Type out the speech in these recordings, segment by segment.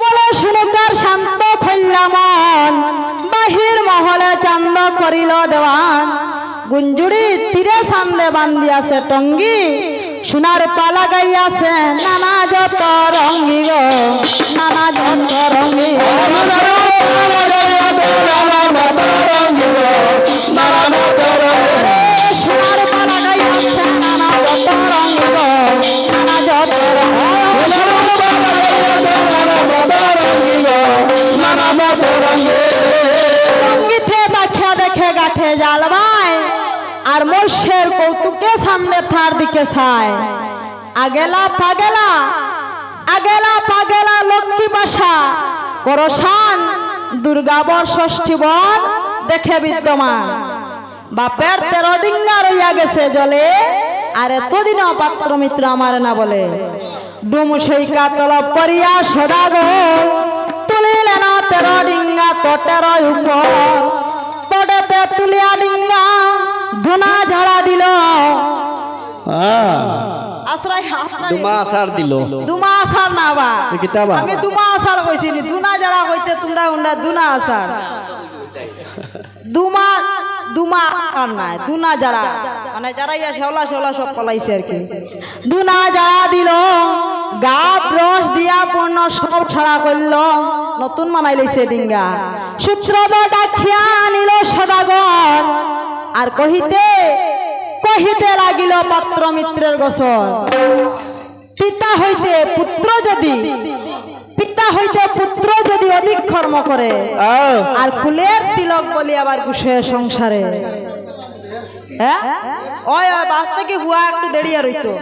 কেবল শুনুকার শান্ত খৈল্লা বাহির মহলে চান্দ করিল দেওয়ান। গুঞ্জুড়ি তীরে সান্দে বান্দিয়াছে টঙ্গি। সোনার পালা গাইয়াছে নানা যত রঙ্গি গো। নানা যত রঙ্গি গাঠে জালবায় আর মৎস্যের কৌতুকে সামনে থার দিকে ছায়। আগেলা পাগেলা আগেলা পাগেলা লক্ষ্মী বাসা, করসান দুর্গাবর ষষ্ঠী বন দেখে বিদ্যমান। বাপের তেরো ডিঙ্গা রইয়া গেছে জলে, আর এতদিনও পাত্র মিত্র আমার না বলে। ডুম সৈকা তলব করিয়া সদাগর, তুলিলে না তেরো ডিঙ্গা তটের উপর। তটেতে তুলিয়া ডিঙ্গা ধুনা ঝাড়া দিল। আশ্রয় দুমা আসার দিল। দুমা আসার না বা? আমি দুমা আসার কইছি নি দুনা যারা হইতে তোমরা উন্ডা দুনা আসার। দুমা দুমা আর নাই দুনা যারা মানে যারা ইয়া শেওলা শেওলা সব পলাইছে আর কি। দুনা যারা দিল। গাপ রস দিয়া পূর্ণ সব ছাড়া করল। নতুন মানাই লইছে ডিঙ্গা। সূত্র ডাকিয়া আনিল সদাগর। আর কহিতে কহিতে লাগিল পাত্র মিত্রের গোসল। পিতা হইতে পুত্র যদি পিতা হইতে পুত্র যদি অধিক কর্ম করে আর কুলের তিলক বলি আবার কুশে সংসারে। হ্যাঁ? ওই বাস থেকে হুয়া একটু দেরি আর হইতো।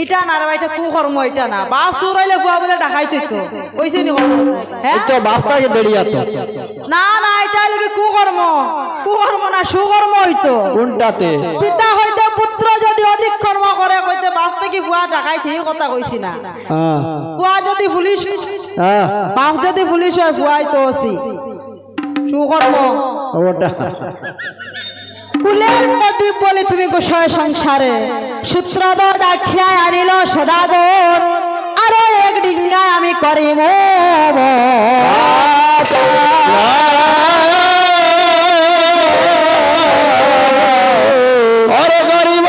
এটা না রে ভাই, এটা কুকর্ম এটা না। বাস চুর হইলে হুয়া বলে ডাকাইতো তো কইছে নি? হ্যাঁ? তো বাস্তাকে দেড়িয়া তো না না এটা হলো কুকর্ম? কুকর্ম না সুকর্ম হইতো। কোনটাতে? পিতা হইতে পুত্র যদি অধিক কর্ম করে কইতে বাপ থেকে ফুয়া ডাকাই ঠিক কথা কইছি না। হ্যাঁ। ফুয়া যদি পুলিশ হ্যাঁ। বাপ যদি পুলিশ হয় ফুয়াই তো অসি সুকর্ম। ওটা। কুলের প্রদীপ বলে তুমি গোসায় সংসারে। সূত্রধর ডাকিয়া আনিল সদাগর। আরও এক ডিঙ্গায় আমি করিব গরিব।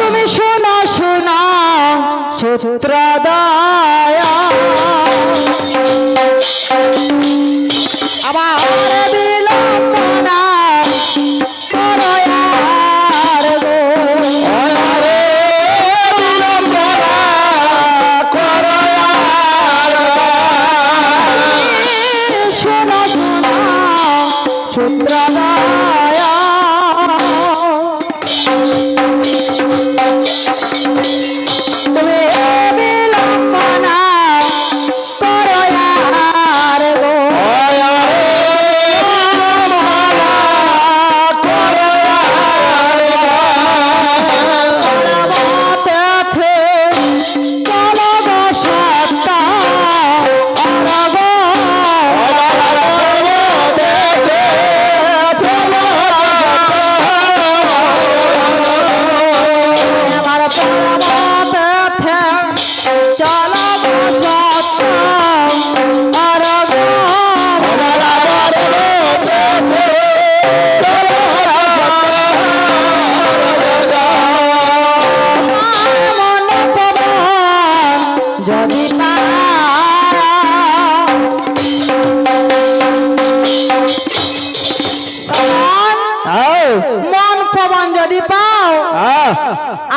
তুমি শোনো শোনো সূত্রদয়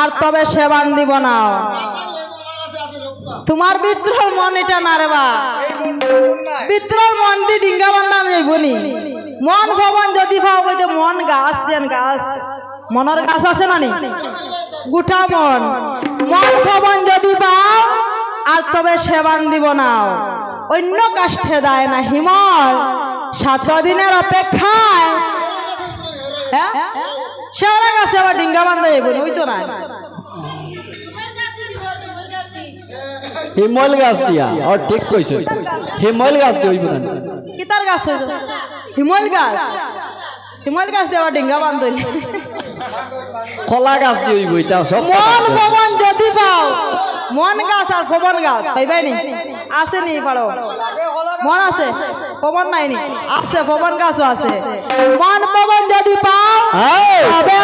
আর তবে সেবান দিব না। তোমার বিদ্রোহ মন এটা না রে বা। বিদ্রোহ মন দি ডিঙ্গা বান্ধা যাইবনি মন ভবন যদি পাও কইতে মন গাছ, যেন গাছ। মনের গাছ আছে না নি? গুঠা মন। মন ভবন যদি পাও আর তবে সেবান দিব না। অন্য কাষ্ঠে দেয় না হিমল। সাত দিনের অপেক্ষায় হ্যাঁ? শেওড়া গাছে আবার ডিঙ্গা বান্ধা যাইব ওই তো না। হিমল গাছ দিয়া ও ঠিক কইছ। হিমল গাছ দিয়ে হইব না। কিতার গাছ হইল হিমল গাছ? হিমল গাছ দেওয়া ডিঙ্গা বান্ধলি কলা গাছ দিয়ে ওই বইটা সব মন পবন যদি পাও মন গাছ আর ভবন গাছ পাইবাই নি? আছে নি পারো? মন আছে? পবন নাইনি? আছে পবন গাছও আছে। মন পবন যদি পাও হ্যাঁ। তবে